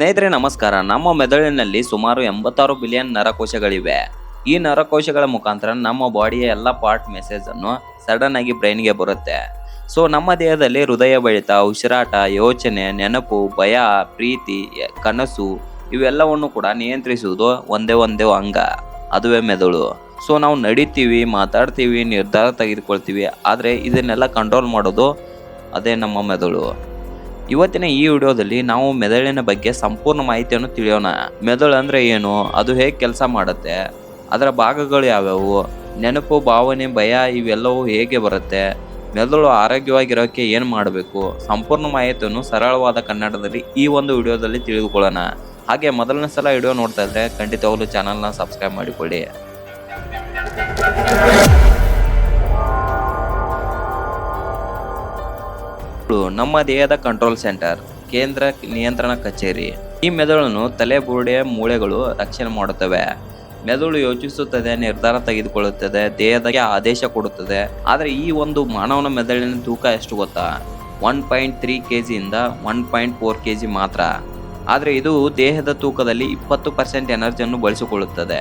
ಸ್ನೇಹಿತರೆ, ನಮಸ್ಕಾರ. ನಮ್ಮ ಮೆದುಳಿನಲ್ಲಿ ಸುಮಾರು ಎಂಬತ್ತಾರು ಬಿಲಿಯನ್ ನರಕೋಶಗಳಿವೆ. ಈ ನರಕೋಶಗಳ ಮುಖಾಂತರ ನಮ್ಮ ಬಾಡಿಯ ಎಲ್ಲ ಪಾರ್ಟ್ ಮೆಸೇಜ್ ಅನ್ನು ಸಡನ್ ಆಗಿ ಬ್ರೈನ್ಗೆ ಬರುತ್ತೆ. ಸೊ, ನಮ್ಮ ದೇಹದಲ್ಲಿ ಹೃದಯ ಬಡಿತ, ಉಸಿರಾಟ, ಯೋಚನೆ, ನೆನಪು, ಭಯ, ಪ್ರೀತಿ ಕನಸು ಇವೆಲ್ಲವನ್ನು ಕೂಡ ನಿಯಂತ್ರಿಸುವುದು ಒಂದೇ ಒಂದೇ ಅಂಗ. ಅದುವೇ ಮೆದುಳು. ಸೊ, ನಾವು ನಡೀತೀವಿ, ಮಾತಾಡ್ತೀವಿ, ನಿರ್ಧಾರ ತೆಗೆದುಕೊಳ್ತೀವಿ, ಆದರೆ ಇದನ್ನೆಲ್ಲ ಕಂಟ್ರೋಲ್ ಮಾಡೋದು ಅದೇ ನಮ್ಮ ಮೆದುಳು. ಇವತ್ತಿನ ಈ ವಿಡಿಯೋದಲ್ಲಿ ನಾವು ಮೆದುಳಿನ ಬಗ್ಗೆ ಸಂಪೂರ್ಣ ಮಾಹಿತಿಯನ್ನು ತಿಳಿಯೋಣ. ಮೆದುಳು ಅಂದ್ರೆ ಏನು? ಅದು ಹೇಗೆ ಕೆಲಸ ಮಾಡುತ್ತೆ? ಅದರ ಭಾಗಗಳು ಯಾವ್ಯಾವು? ನೆನಪು, ಭಾವನೆ, ಭಯ ಇವೆಲ್ಲವೂ ಹೇಗೆ ಬರುತ್ತೆ? ಮೆದುಳು ಆರೋಗ್ಯವಾಗಿರೋಕ್ಕೆ ಏನು ಮಾಡಬೇಕು? ಸಂಪೂರ್ಣ ಮಾಹಿತಿಯನ್ನು ಸರಳವಾದ ಕನ್ನಡದಲ್ಲಿ ಈ ಒಂದು ವಿಡಿಯೋದಲ್ಲಿ ತಿಳಿದುಕೊಳ್ಳೋಣ. ಹಾಗೆ ಮೊದಲನೇ ಸಲ ವಿಡಿಯೋ ನೋಡ್ತಾ ಇದ್ರೆ ಖಂಡಿತವಾಗ್ಲೂ ಚಾನಲ್ನ ಸಬ್ಸ್ಕ್ರೈಬ್ ಮಾಡಿಕೊಳ್ಳಿ. ಮೆದುಳು ನಮ್ಮ ದೇಹದ ಕಂಟ್ರೋಲ್ ಸೆಂಟರ್ ಕೇಂದ್ರ ನಿಯಂತ್ರಣ ಕಚೇರಿ. ಈ ಮೆದುಳನ್ನು ತಲೆ ಬುರುಡೆಯ ಮೂಳೆಗಳು ರಕ್ಷಣೆ ಮಾಡುತ್ತವೆ. ಮೆದುಳು ಯೋಚಿಸುತ್ತದೆ, ನಿರ್ಧಾರ ತೆಗೆದುಕೊಳ್ಳುತ್ತದೆ ದೇಹದ ಆದೇಶ ಕೊಡುತ್ತದೆ. ಆದರೆ ಈ ಒಂದು ಮಾನವನ ಮೆದುಳಿನ ತೂಕ ಎಷ್ಟು ಗೊತ್ತಾ? One point three K ಜಿಯಿಂದ one point four K G ಮಾತ್ರ. ಆದರೆ ಇದು ದೇಹದ ತೂಕದಲ್ಲಿ ಇಪ್ಪತ್ತು ಪರ್ಸೆಂಟ್ ಎನರ್ಜಿಯನ್ನು ಬಳಸಿಕೊಳ್ಳುತ್ತದೆ.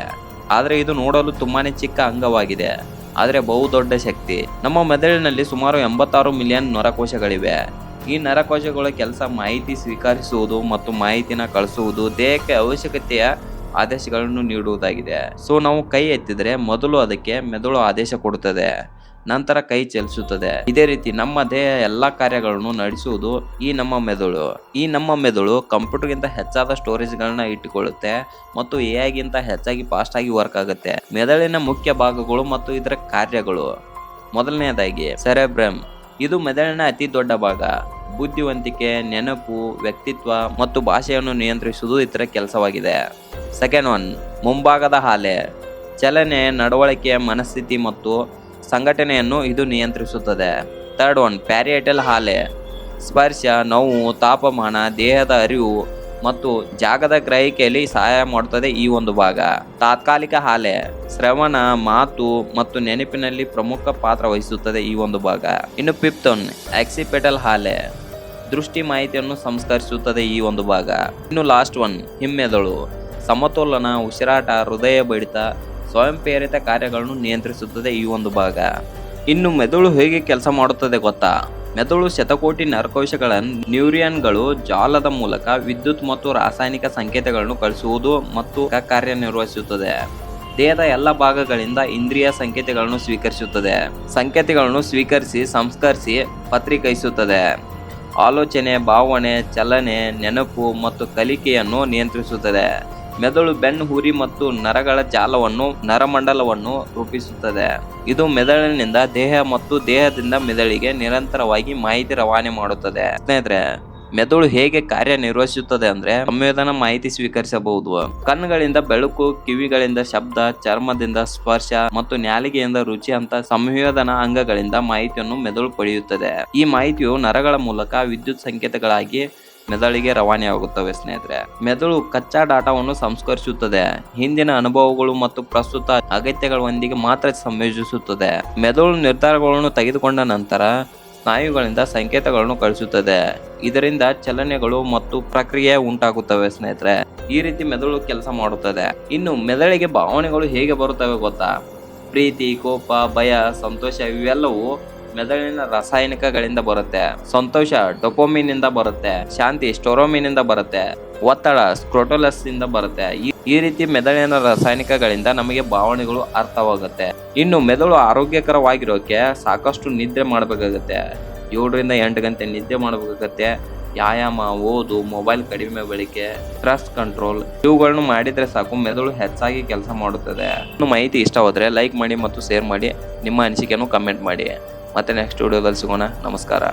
ಆದರೆ ಇದು ನೋಡಲು ತುಂಬಾನೇ ಚಿಕ್ಕ ಅಂಗವಾಗಿದೆ. ಆದರೆ ಬಹುದೊಡ್ಡ ಶಕ್ತಿ. ನಮ್ಮ ಮೆದುಳಿನಲ್ಲಿ ಸುಮಾರು ಎಂಬತ್ತಾರು ಮಿಲಿಯನ್ ನರಕೋಶಗಳಿವೆ. ಈ ನರಕೋಶಗಳ ಕೆಲಸ ಮಾಹಿತಿ ಸ್ವೀಕರಿಸುವುದು ಮತ್ತು ಮಾಹಿತಿನ ಕಳಿಸುವುದು ದೇಹಕ್ಕೆ ಅವಶ್ಯಕತೆಯ ಆದೇಶಗಳನ್ನು ನೀಡುವುದಾಗಿದೆ. ಸೊ ನಾವು ಕೈ ಎತ್ತಿದರೆ ಮೊದಲು ಅದಕ್ಕೆ ಮೆದುಳು ಆದೇಶ ಕೊಡುತ್ತದೆ. ನಂತರ ಕೈ ಚಲಿಸುತ್ತದೆ. ಇದೇ ರೀತಿ ನಮ್ಮ ದೇಹ ಎಲ್ಲಾ ಕಾರ್ಯಗಳನ್ನು ನಡೆಸುವುದು ಈ ನಮ್ಮ ಮೆದುಳು. ಈ ನಮ್ಮ ಮೆದುಳು ಕಂಪ್ಯೂಟರ್ ಗಿಂತ ಹೆಚ್ಚಾದ ಸ್ಟೋರೇಜ್ ಗಳನ್ನ ಇಟ್ಟುಕೊಳ್ಳುತ್ತೆ ಮತ್ತು ಎ ಗಿಂತ ಹೆಚ್ಚಾಗಿ ಫಾಸ್ಟ್ ಆಗಿ ವರ್ಕ್ ಆಗುತ್ತೆ. ಮೆದುಳಿನ ಮುಖ್ಯ ಭಾಗಗಳು ಮತ್ತು ಇದರ ಕಾರ್ಯಗಳು. ಮೊದಲನೆಯದಾಗಿ ಸೆರೆಬ್ರಮ್ ಇದು ಮೆದುಳಿನ ಅತಿ ದೊಡ್ಡ ಭಾಗ. ಬುದ್ಧಿವಂತಿಕೆ, ನೆನಪು, ವ್ಯಕ್ತಿತ್ವ ಮತ್ತು ಭಾಷೆಯನ್ನು ನಿಯಂತ್ರಿಸುವುದು ಇದರ ಕೆಲಸವಾಗಿದೆ. ಸೆಕೆಂಡ್ ಒನ್ ಮುಂಭಾಗದ ಹಾಲೆ. ಚಲನೆ, ನಡವಳಿಕೆ, ಮನಸ್ಥಿತಿ ಮತ್ತು ಸಂಘಟನೆಯನ್ನು ಇದು ನಿಯಂತ್ರಿಸುತ್ತದೆ. ಥರ್ಡ್ ಒನ್, ಪ್ಯಾರಿಯಟಲ್ ಹಾಲೆ. ಸ್ಪರ್ಶ, ನೋವು, ತಾಪಮಾನ, ದೇಹದ ಅರಿವು ಮತ್ತು ಜಾಗದ ಗ್ರಹಿಕೆಯಲ್ಲಿ ಸಹಾಯ ಮಾಡುತ್ತದೆ ಈ ಒಂದು ಭಾಗ. ತಾತ್ಕಾಲಿಕ ಹಾಲೆ, ಶ್ರವಣ, ಮಾತು ಮತ್ತು ನೆನಪಿನಲ್ಲಿ ಪ್ರಮುಖ ಪಾತ್ರ ವಹಿಸುತ್ತದೆ ಈ ಒಂದು ಭಾಗ. ಇನ್ನು ಪಿಪ್ತೊನ್ ಆಕ್ಸಿಪೆಟಲ್ ಹಾಲೆ. ದೃಷ್ಟಿ ಮಾಹಿತಿಯನ್ನು ಸಂಸ್ಕರಿಸುತ್ತದೆ ಈ ಒಂದು ಭಾಗ. ಇನ್ನು ಲಾಸ್ಟ್ ಒನ್, ಹಿಮ್ಮೆದಳು. ಸಮತೋಲನ, ಉಸಿರಾಟ ಹೃದಯ ಬಡಿತ ಸ್ವಯಂ ಪ್ರೇರಿತ ಕಾರ್ಯಗಳನ್ನು ನಿಯಂತ್ರಿಸುತ್ತದೆ ಈ ಒಂದು ಭಾಗ. ಇನ್ನು ಮೆದುಳು ಹೇಗೆ ಕೆಲಸ ಮಾಡುತ್ತದೆ ಗೊತ್ತಾ? ಮೆದುಳು ಶತಕೋಟಿ ನರಕೋಶಗಳ ನ್ಯೂರಿಯನ್ಗಳು ಜಾಲದ ಮೂಲಕ ವಿದ್ಯುತ್ ಮತ್ತು ರಾಸಾಯನಿಕ ಸಂಕೇತಗಳನ್ನು ಕಳಿಸುವುದು ಮತ್ತು ಕಾರ್ಯನಿರ್ವಹಿಸುತ್ತದೆ. ದೇಹದ ಎಲ್ಲ ಭಾಗಗಳಿಂದ ಇಂದ್ರಿಯ ಸಂಕೇತಗಳನ್ನು ಸ್ವೀಕರಿಸುತ್ತದೆ. ಸಂಕೇತಗಳನ್ನು ಸ್ವೀಕರಿಸಿ, ಸಂಸ್ಕರಿಸಿ ಪತ್ರಿಕೈಸುತ್ತದೆ. ಆಲೋಚನೆ, ಭಾವನೆ, ಚಲನೆ, ನೆನಪು ಮತ್ತು ಕಲಿಕೆಯನ್ನು ನಿಯಂತ್ರಿಸುತ್ತದೆ. ಮೆದುಳು ಬೆನ್ನು ಹುರಿ ಮತ್ತು ನರಗಳ ಜಾಲವನ್ನು, ನರಮಂಡಲವನ್ನು ರೂಪಿಸುತ್ತದೆ. ಇದು ಮೆದುಳಿನಿಂದ ದೇಹ ಮತ್ತು ದೇಹದಿಂದ ಮೆದುಳಿಗೆ ನಿರಂತರವಾಗಿ ಮಾಹಿತಿ ರವಾನೆ ಮಾಡುತ್ತದೆ. ಸ್ನೇಹಿತರೆ, ಮೆದುಳು ಹೇಗೆ ಕಾರ್ಯನಿರ್ವಹಿಸುತ್ತದೆ ಅಂದ್ರೆ ಸಂವೇದನಾ ಮಾಹಿತಿ ಸ್ವೀಕರಿಸಬಹುದು. ಕಣ್ಣುಗಳಿಂದ ಬೆಳಕು, ಕಿವಿಗಳಿಂದ ಶಬ್ದ, ಚರ್ಮದಿಂದ ಸ್ಪರ್ಶ ಮತ್ತು ನಾಲಿಗೆಯಿಂದ ರುಚಿ ಅಂತ ಸಂವೇದನಾ ಅಂಗಗಳಿಂದ ಮಾಹಿತಿಯನ್ನು ಮೆದುಳು ಪಡೆಯುತ್ತದೆ. ಈ ಮಾಹಿತಿಯು ನರಗಳ ಮೂಲಕ ವಿದ್ಯುತ್ ಸಂಕೇತಗಳಾಗಿ ಮೆದುಳಿಗೆ ರವಾನೆಯಾಗುತ್ತವೆ ಸ್ನೇಹಿತರೆ. ಮೆದುಳು ಕಚ್ಚಾ ಡಾಟಾವನ್ನು ಸಂಸ್ಕರಿಸುತ್ತದೆ. ಹಿಂದಿನ ಅನುಭವಗಳು ಮತ್ತು ಪ್ರಸ್ತುತ ಅಗತ್ಯಗಳೊಂದಿಗೆ ಮಾತ್ರ ಸಂಯೋಜಿಸುತ್ತದೆ. ಮೆದುಳು ನಿರ್ಧಾರಗಳನ್ನು ತೆಗೆದುಕೊಂಡ ನಂತರ ಸ್ನಾಯುಗಳಿಂದ ಸಂಕೇತಗಳನ್ನು ಕಳಿಸುತ್ತದೆ. ಇದರಿಂದ ಚಲನೆಗಳು ಮತ್ತು ಪ್ರಕ್ರಿಯೆ ಉಂಟಾಗುತ್ತವೆ ಸ್ನೇಹಿತರೆ. ಈ ರೀತಿ ಮೆದುಳು ಕೆಲಸ ಮಾಡುತ್ತದೆ. ಇನ್ನು ಮೆದುಳಿಗೆ ಭಾವನೆಗಳು ಹೇಗೆ ಬರುತ್ತವೆ ಗೊತ್ತಾ? ಪ್ರೀತಿ, ಕೋಪ, ಭಯ, ಸಂತೋಷ ಇವೆಲ್ಲವೂ ಮೆದುಳಿನ ರಾಸಾಯನಿಕಗಳಿಂದ ಬರುತ್ತೆ, ಸಂತೋಷ ಡೊಪೋಮಿನ್ ಇಂದ ಬರುತ್ತೆ, ಶಾಂತಿ ಸ್ಟೋರೋಮಿನ್ ಇಂದ ಬರುತ್ತೆ, ಒತ್ತಡ ಸ್ಕ್ರೋಟೋಲಸ್ ಇಂದ ಬರುತ್ತೆ. ಈ- ರೀತಿ ಮೆದುಳಿನ ರಾಸಾಯನಿಕಗಳಿಂದ ನಮಗೆ ಭಾವನೆಗಳು ಅರ್ಥವಾಗುತ್ತೆ. ಇನ್ನು ಮೆದುಳು ಆರೋಗ್ಯಕರವಾಗಿರೋಕೆ ಸಾಕಷ್ಟು ನಿದ್ರೆ ಮಾಡಬೇಕಾಗತ್ತೆ. ಏಳರಿಂದ ಎಂಟು ಗಂಟೆ ನಿದ್ದೆ ಮಾಡಬೇಕಾಗತ್ತೆ. ವ್ಯಾಯಾಮ, ಓದು, ಮೊಬೈಲ್ ಕಡಿಮೆ ಬಳಕೆ ಸ್ಟ್ರೆಸ್ ಕಂಟ್ರೋಲ್ ಇವುಗಳನ್ನು ಮಾಡಿದ್ರೆ ಸಾಕು, ಮೆದುಳು ಹೆಚ್ಚಾಗಿ ಕೆಲಸ ಮಾಡುತ್ತದೆ. ಮಾಹಿತಿ ಇಷ್ಟವಾದರೆ ಲೈಕ್ ಮಾಡಿ ಮತ್ತು ಶೇರ್ ಮಾಡಿ, ನಿಮ್ಮ ಅನಿಸಿಕೆಯನ್ನು ಕಮೆಂಟ್ ಮಾಡಿ. ಮತ್ತೆ ನೆಕ್ಸ್ಟ್ ವಿಡಿಯೋದಲ್ಲಿ ಸಿಗೋಣ. ನಮಸ್ಕಾರ.